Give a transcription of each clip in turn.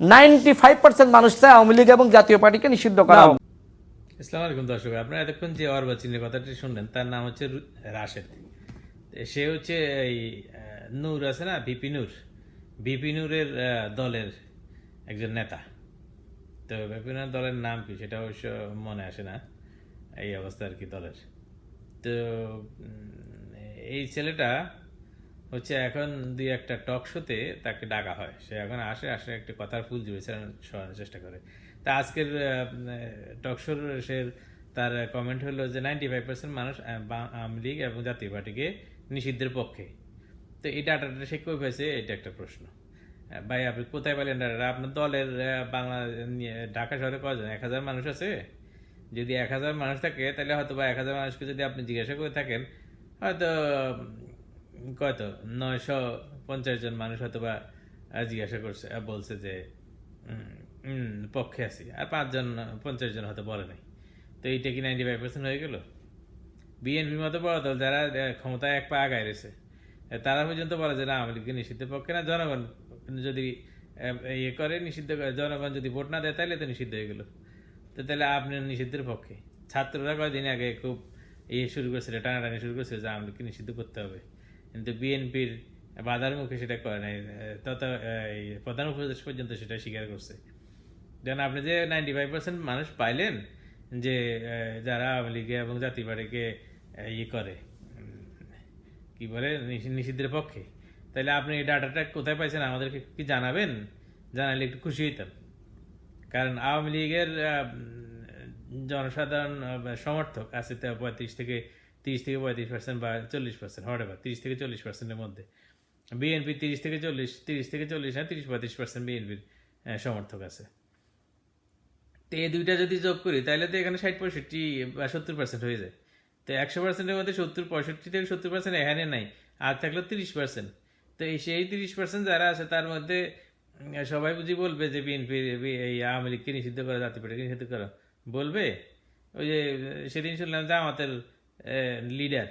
Ninety five percent মানুষ চায় আওয়ামী লীগ এবং জাতীয় পার্টিকে নিষিদ্ধ করা হোক। ইসলাম আলাইকুম দর্শক আপনারা এতক্ষণ যে অর্বাচীনের কথাটি শুনলেন তার নাম হচ্ছে রাশেদ। সে হচ্ছে এই নূর আছে না বিপি নূর। বিপি নূরের দলের একজন নেতা। তো বিপি নূরের দলের নাম কি সেটা অবশ্য মনে আসে না এই অবস্থা আর কি দলের। তো এই ছেলেটা হচ্ছে এখন দুই একটা টক শোতে তাকে ডাকা হয়। সে এখন আসে আসে একটা কথার ফুল জুড়েছে শোনানোর চেষ্টা করে। তা আজকের টক শোর সে তার কমেন্ট হলো যে নাইনটি ফাইভ পার্সেন্ট মানুষ আওয়ামী লীগ এবং জাতীয় পার্টিকে নিষিদ্ধের পক্ষে। তো এই ডাটাটা সে কই পাইছে? এটা একটা প্রশ্ন। ভাই, আপনি কোথায় পেলেন ডাটাটা? আপনার দলের বাংলা ঢাকা শহরে কজন এক হাজার মানুষ আছে? যদি এক হাজার মানুষ থাকে, তাহলে হয়তো বা এক হাজার মানুষকে যদি আপনি জিজ্ঞাসা করে থাকেন, হয়তো কত নয়শো পঞ্চাশ জন মানুষ হয়তো বা জিজ্ঞাসা করছে বলছে যে পক্ষে আছি। আর পাঁচজন, পঞ্চাশ জন হয়তো বলে নাই। তো এইটা কি নাইনটি ফাইভ পার্সেন্ট হয়ে গেল? বিএনপির মতো বড় দল যারা ক্ষমতায় এক পা আগায় রয়েছে তারা পর্যন্ত বলে যে না, আওয়ামী লীগকে নিষিদ্ধের পক্ষে না, জনগণ যদি ইয়ে করে, নিষিদ্ধ জনগণ যদি ভোট না দেয় তাহলে তো নিষিদ্ধ হয়ে গেল। তো তাহলে আপনি নিষিদ্ধের পক্ষে। ছাত্ররা কয়েকদিন আগে খুব ইয়ে শুরু করেছিল, টানাটানি শুরু করেছিল যে আওয়ামী লীগকে নিষিদ্ধ করতে হবে। কিন্তু বিএনপির বাধার মুখে সেটা করে নাই তত প্রধান উপদেশ পর্যন্ত সেটা স্বীকার করছে। যেন আপনি যে নাইনটি ফাইভ পার্সেন্ট মানুষ পাইলেন যে যারা আওয়ামী লীগে এবং জাতীয় পার্টিকে ইয়ে করে কি বলে, নিষি- নিষিদ্ধের পক্ষে তাহলে আপনি এই ডাটাটা কোথায় পাইছেন আমাদেরকে কি জানাবেন? জানালে একটু খুশি হইতাম। কারণ আওয়ামী লীগের জনসাধারণ সমর্থক আছে পঁয়ত্রিশ থেকে তিরিশ থেকে পঁয়ত্রিশ পার্সেন্ট বা চল্লিশ পার্সেন্ট হতে পারে তিরিশ থেকে চল্লিশ পার্সেন্টের মধ্যে। বিএনপি তিরিশ থেকে চল্লিশ, তিরিশ থেকে চল্লিশ হ্যাঁ তিরিশ পঁয়ত্রিশ পার্সেন্ট বিএনপির সমর্থক আছে। তো এই দুইটা যদি যোগ করি তাহলে তো এখানে ষাট পঁয়ষট্টি বা সত্তর পার্সেন্ট হয়ে যায়। তো একশো পার্সেন্টের মধ্যে সত্তর, পঁয়ষট্টি থেকে সত্তর পার্সেন্ট এখানে নাই, আর থাকল তিরিশ পার্সেন্ট তো এই সেই তিরিশ পার্সেন্ট যারা আছে, তার মধ্যে সবাই বুঝি বলবে যে বিএনপি এই আওয়ামী লীগকে নিষিদ্ধ করা, জাতীয় পার্টিকে নিষিদ্ধ করা। বলবে? ওই যে, সেদিন শুনলাম আমাদের লিডার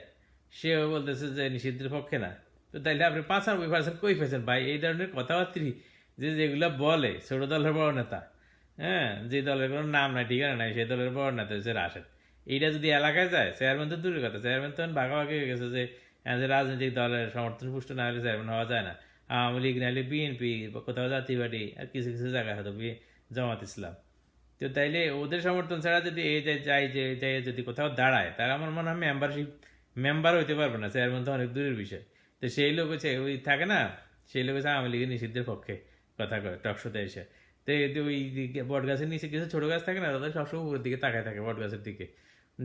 সেও বলতেছে যে নিষিদ্ধের পক্ষে না। তো তাইলে আপনি পাঁচানব্বই পার্সেন্ট কই পেয়েছেন ভাই? এই ধরনের কথাবার্তি যে যেগুলো বলে, ছোট দলের বড় নেতা হ্যাঁ? যে দলের কোনো নাম নাই, ঠিকানা নাই, সেই দলের বড় নেতা হচ্ছে রাশেদ। এইটা যদি এলাকায় যায় চেয়ারম্যান তো দূরের কথা। চেয়ারম্যান তো এখন ভাগাভাগি হয়ে গেছে যে যে রাজনৈতিক দলের সমর্থন পুষ্ট না হলে চেয়ারম্যান হওয়া যায় না। আওয়ামী লীগ নাহলে বিএনপি কোথাও জাতীয় আর কিছু কিছু জায়গায় হয়তো জামাত ইসলাম। তো তাইলে ওদের সমর্থন ছাড়া যদি এই যে যাই যে যাই যদি কোথাও দাঁড়ায় তারা আমার মনে হয় মেম্বারশিপ মেম্বার হইতে পারবে না চেয়ারম্যান তো অনেক দূরের বিষয়। তো সেই লোক হচ্ছে, ওই থাকে না, সেই লোক হচ্ছে আওয়ামী লীগের নিষিদ্ধের পক্ষে কথা কয় টকশোতে এসে। তো ওই বট গাছের নিচে কিছু ছোটো গাছ থাকে না, তাদের সবসময় উপরের দিকে তাকায় থাকে বট গাছের দিকে।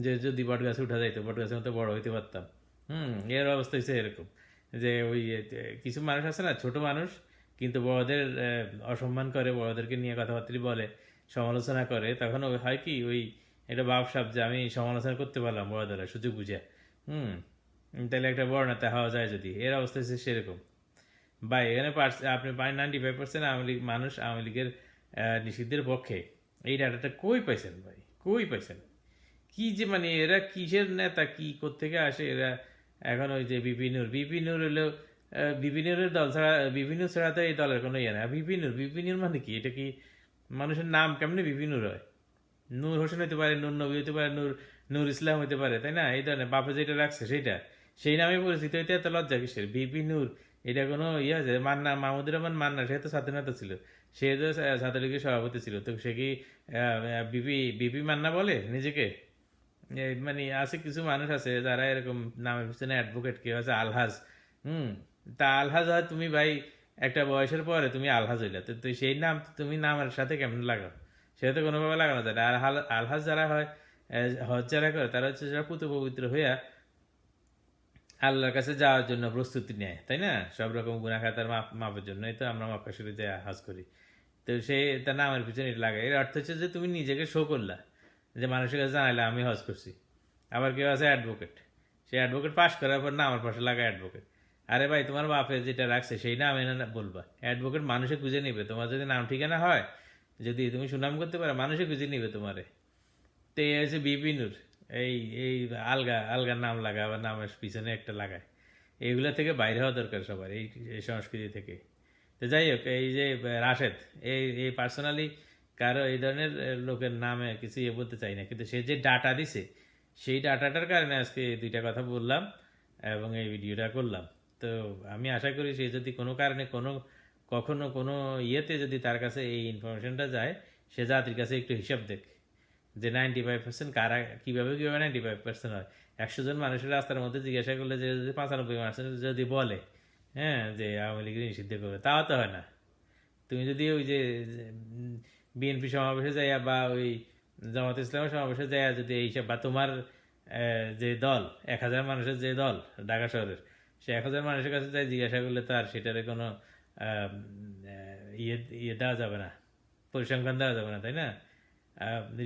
যে যদি বট গাছে উঠা যাইতো, বট গাছের মতো বড় হইতে পারতাম। হুম, এর অবস্থা হচ্ছে এরকম। যে ওই কিছু মানুষ আছে না, ছোট মানুষ, কিন্তু বড়দের অসম্মান করে, বড়দেরকে নিয়ে কথাবার্তা বলে। সমালোচনা করে, তখন হয় কি, ওই একটা বাপসাপ যে আমি সমালোচনা করতে পারলাম বড়দের সুযোগ বুঝে। হুম, তাহলে একটা বড় নেতা হওয়া যায় যদি। এর অবস্থা হচ্ছে সেরকম। ভাই, এখানে আপনি পাই ninety five percent Awami League মানুষ আওয়ামী লীগের নিষিদ্ধের পক্ষে। এই ডাটাটা কই পাইছেন ভাই? কই পাইছেন? কি যে মানে এরা কিসের নেতা, কি কোত্থেকে আসে? এরা এখন ওই যে বিপিনুর বিপিনুর হলো বিপিনুরের দল ছাড়া বিপিনুর ছাড়া তো এই দলের কোনো ইয়ে না বিপিনুর বিপিনুর মানে কি? এটা কি মানুষের নাম কেমনে বিপিনুর রয় নূর হোসেন হইতে পারে, নূর নবী হইতে পারে, নূর নূর ইসলাম হইতে পারে, তাই না? এই ধরনের বাপে যেটা রাখছে সেটা সেই নামে পরিচিত হইতে এত লজ্জা কিসের? বিপি নূর, এটা কোনো ইয়ে আছে? মান্না মাহমুদুর রহমান মান্না, সে তো স্বাধীনতা ছিল। সে তো ছাত্রলীগের সভাপতি ছিল। তো সে কি বিপি বিপি মান্না বলে নিজেকে? মানে আছে কিছু মানুষ আছে যারা এরকম নামের পিছনে অ্যাডভোকেট কেউ আছে, আলহাজ। হুম, তা আলহাজ হয় তুমি ভাই একটা বয়সের পরে তুমি আলহাজ হইলে। তো তো সেই নাম, তুমি নামের সাথে কেমন লাগাও? সেটা তো কোনোভাবে লাগানো যায় না। আর আলহাজ যারা হয় হজ যারা করে, তারা হচ্ছে যারা পুত পবিত্র হইয়া আল্লাহর কাছে যাওয়ার জন্য প্রস্তুতি নেয়, তাই না? সব রকম গুণাখাতার মাপ মাপের জন্যই তো আমরা মক্কা শুরুতে হজ করি। তো সে তার নামের পিছনে এটা লাগে এর অর্থ হচ্ছে যে তুমি নিজেকে শো করলা, যে মানুষের কাছে জানাইলে, আমি হজ করছি। আবার কেউ আছে অ্যাডভোকেট সে অ্যাডভোকেট পাশ করার পর না আমার পাশে লাগা অ্যাডভোকেট আরে ভাই, তোমার বাপে যেটা রাখছে সেই নাম এনে বলবা। অ্যাডভোকেট মানুষে খুঁজে নিবে। তোমার যদি নাম ঠিকানা হয়, যদি তুমি সুনাম করতে পারো, মানুষে খুঁজে নিবে তোমারে। তো এই হচ্ছে বিপিনুর, এই এই আলগা আলগার নাম লাগা আবার নামের পিছনে একটা লাগায়। এইগুলো থেকে বাইরে হওয়া দরকার সবার, এই এই সংস্কৃতি থেকে। তো যাই হোক, এই যে রাশেদ, এই এই পার্সোনালি কারও এই ধরনের লোকের নামে কিছু ইয়ে বলতে চাই না। কিন্তু সে যে ডাটা দিছে, সেই ডাটাটার কারণে আজকে দুইটা কথা বললাম এবং এই ভিডিওটা করলাম। তো আমি আশা করি সে যদি কোনো কারণে কোনো, কখনো কোনো ইয়েতে যদি তার কাছে এই ইনফরমেশনটা যায়, সে জাতির কাছে একটু হিসাব দেখ যে নাইনটি ফাইভ পার্সেন্ট কারা, কীভাবে কীভাবে নাইনটি ফাইভ পার্সেন্ট হয়। একশো জন মানুষের রাস্তার মধ্যে জিজ্ঞাসা করলে যে যদি পঁচানব্বই পার্সেন্ট যদি বলে হ্যাঁ যে আওয়ামী লীগের নিষিদ্ধ করবে, তাও তো হয় না। তুমি যদি ওই যে বিএনপি সমাবেশে যাইয়া বা ওই জামাত ইসলামের সমাবেশে যাইয়া যদি এইসব বা তোমার যে দল, এক হাজার মানুষের যে দল, ঢাকা শহরের সে এক হাজার মানুষের কাছে যাই জিজ্ঞাসা করলে তো আর সেটারে কোনো ইয়ে ইয়ে দেওয়া যাবে না। পরিসংখ্যান দেওয়া যাবে না তাই না?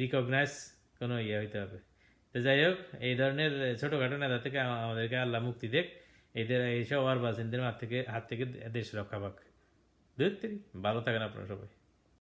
রিকগনাইজ কোনো ইয়ে হইতে হবে। তো যাই হোক এই ধরনের ছোটখাটো নেতা থেকে আমাদেরকে আল্লাহ মুক্তি দেখ। এদের এইসব আর বাসিন্দের হাত থেকে হাত থেকে দেশ রক্ষা পাক। তেরি, ভালো থাকেন আপনারা সবাই।